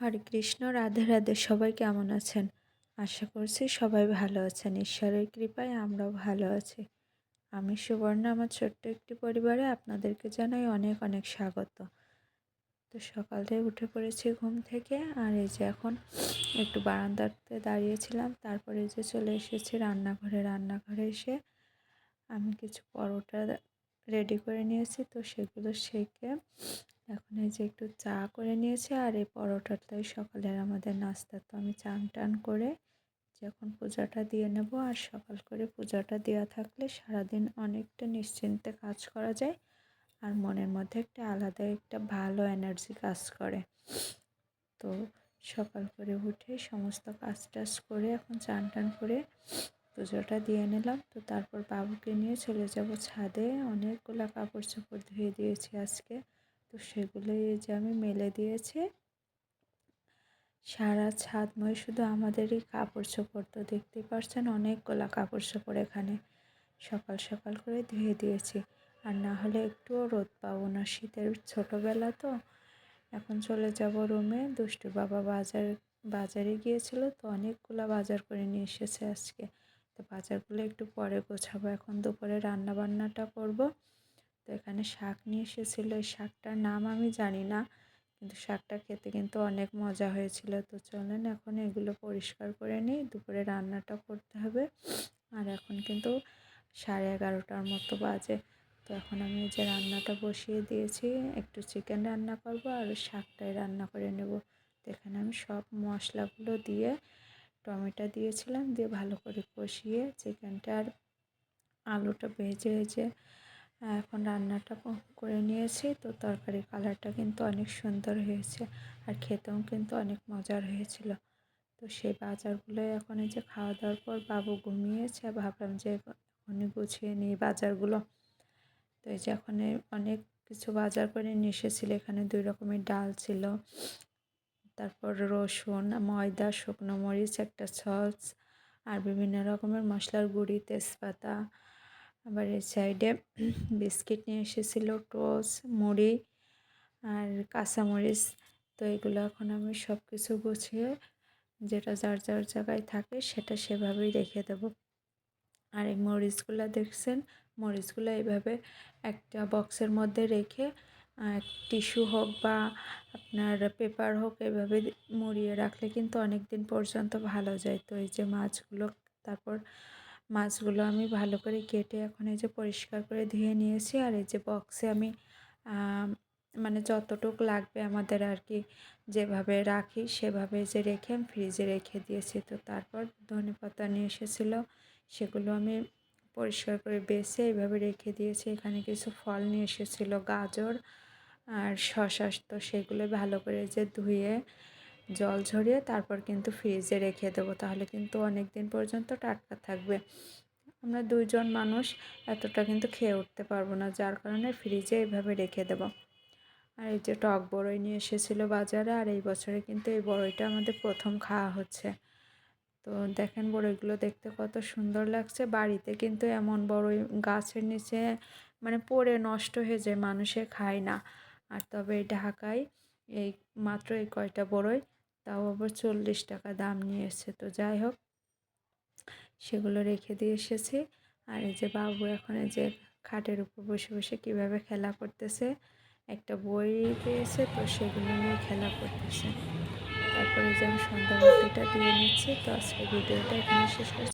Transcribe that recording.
হরে কৃষ্ণ, রাধে রাধে। সবাই কেমন আছেন? আশা করছি সবাই ভালো আছেন। ঈশ্বরের কৃপায় আমরাও ভালো আছি। আমি সুবর্ণ, আমার ছোট্ট একটি পরিবারে আপনাদেরকে জানাই অনেক অনেক স্বাগত। তো সকালে উঠে পড়েছি ঘুম থেকে, আর এই যে এখন একটু বারান্দাতে দাঁড়িয়েছিলাম। তারপরে যে চলে এসেছি রান্নাঘরে। রান্নাঘরে এসে আমি কিছু পরোটা রেডি করে নিয়েছি। তো সেগুলো সেকে এখন এই যে একটু চা করে নিয়েছি আর এই পরোটাটাই সকালের আমাদের নাস্তা তো আমি চান টান করে যখন পূজাটা দিয়ে নেব আর সকাল করে পূজাটা দেওয়া থাকলে সারাদিন অনেকটা নিশ্চিন্তে কাজ করা যায় আর মনের মধ্যে একটা আলাদা একটা ভালো এনার্জি কাজ করে। তো সকাল করে উঠে সমস্ত কাজ টাজ করে এখন চান টান করে পুজোটা দিয়ে নিলাম। তো তারপর বাবুকে নিয়ে চলে যাব ছাদে। অনেকগুলো কাপড় চোপড় ধুয়ে দিয়েছি আজকে। তো সেগুলোই যে আমি মেলে দিয়েছি। সারা ছাদময় শুধু আমাদেরই কাপড় চোপড় তো দেখতেই পারছেন, অনেকগুলো কাপড় চোপড় এখানে সকাল সকাল করে ধুয়ে দিয়েছি। আর না হলে একটুও রোদ পাবো না। শীতের ছোটোবেলা তো। এখন চলে যাব রুমে। দুষ্টু বাবা বাজার, বাজারে গিয়েছিল তো অনেকগুলো বাজার করে নিয়ে এসেছে আজকে। তো বাজারগুলো একটু পরে গোছাবো। এখন দুপুরে রান্না বান্নাটা করব। তো এখানে শাক নিয়ে এসেছিল। এই শাকটার নাম আমি জানি না, কিন্তু শাকটা খেতে কিন্তু অনেক মজা হয়েছিল। তো চলেন এখন এগুলো পরিষ্কার করে নিই। দুপুরে রান্নাটা করতে হবে। আর এখন কিন্তু সাড়ে এগারোটার মতো বাজে। তো এখন আমি যে রান্নাটা বসিয়ে দিয়েছি, একটু চিকেন রান্না করব আর শাকটাই রান্না করে নেব। তো এখানে আমি সব মশলাগুলো দিয়ে টমেটো দিয়েছিলাম, দিয়ে ভালো করে কষিয়ে চিকেনটা আর আলুটা ভেজে ভেজে এখন রান্নাটা করে নিয়েছি। তো তরকারি কালারটা কিন্তু অনেক সুন্দর হয়েছে আর খেতেও কিন্তু অনেক মজার হয়েছিল। তো সেই বাজারগুলো এখন এই যে খাওয়া দাওয়ার পর বাবু ঘুমিয়েছে, ভাবলাম যে এখনই গুছিয়ে নিই বাজারগুলো। তো এই যে এখন অনেক কিছু বাজার করে নিয়ে এসেছিল, এখানে দুই রকমের ডাল ছিল তারপর রসুন, ময়দা, শুকনো মরিচ, একটা সস আর বিভিন্ন রকমের মশলার গুঁড়ি, তেজপাতা। আবার এই সাইডে বিস্কিট নিয়ে এসেছিল টোস মুড়ি আর কাঁচামরিচ। তো এগুলো এখন আমি সব কিছু গুছিয়ে যেটা যার যার জায়গায় থাকে সেটা সেভাবেই রেখে দেব। আর এই মরিচগুলো দেখছেন? মরিচগুলো এইভাবে একটা বক্সের মধ্যে রেখে টিস্যু হোক বা আপনার পেপার হোক, এভাবে মুড়িয়ে রাখলে কিন্তু অনেক দিন পর্যন্ত ভালো যায়। তো এই যে মাছগুলো, তারপর মাছগুলো আমি ভালো করে কেটে এখন এই যে পরিষ্কার করে ধুয়ে নিয়েছি। আর এই যে বক্সে আমি মানে যতটুক লাগবে আমাদের আর কি, যেভাবে রাখি সেভাবে যে রেখে আমি ফ্রিজে রেখে দিয়েছি। তো তারপর ধনে পাতা নিয়ে এসেছিল, সেগুলো আমি পরিষ্কার করে বেছে এইভাবে রেখে দিয়েছি। এখানে কিছু ফল নিয়ে এসেছিল, গাজর আর শশা তো সেগুলো ভালো করে যে ধুয়ে, জল ঝরিয়ে তারপর কিন্তু ফ্রিজে রেখে দেবো। তাহলে কিন্তু অনেক দিন পর্যন্ত টাটকা থাকবে। আমরা দুইজন মানুষ এতটা কিন্তু খেয়ে উঠতে পারব না, যার কারণে ফ্রিজে এইভাবে রেখে দেব। আর এই যে টক বড়ই নিয়ে এসেছিল বাজারে, আর এই বছরে কিন্তু এই বড়ইটা আমাদের প্রথম খাওয়া হচ্ছে। তো দেখেন বড়ইগুলো দেখতে কত সুন্দর লাগছে। বাড়িতে কিন্তু এমন বড়ই গাছের নিচে মানে পড়ে নষ্ট হয়ে যায়, মানুষে খায় না। আর তবে ঢাকায় এই মাত্র এই কয়টা বড়ই, তাও আবার চল্লিশ টাকা দাম নিয়েছে। তো যাই হোক, সেগুলো রেখে দিয়ে এসেছি। আর এই যে বাবু এখন এই যে খাটের উপর বসে বসে কীভাবে খেলা করতেছে, একটা বই পেয়েছে তো সেগুলো নিয়ে খেলা করতেছে। তারপরে যে আমি সন্ধ্যা দিয়ে নিচ্ছি। তো আজকে ভিডিওটা এখানে শেষ করছি।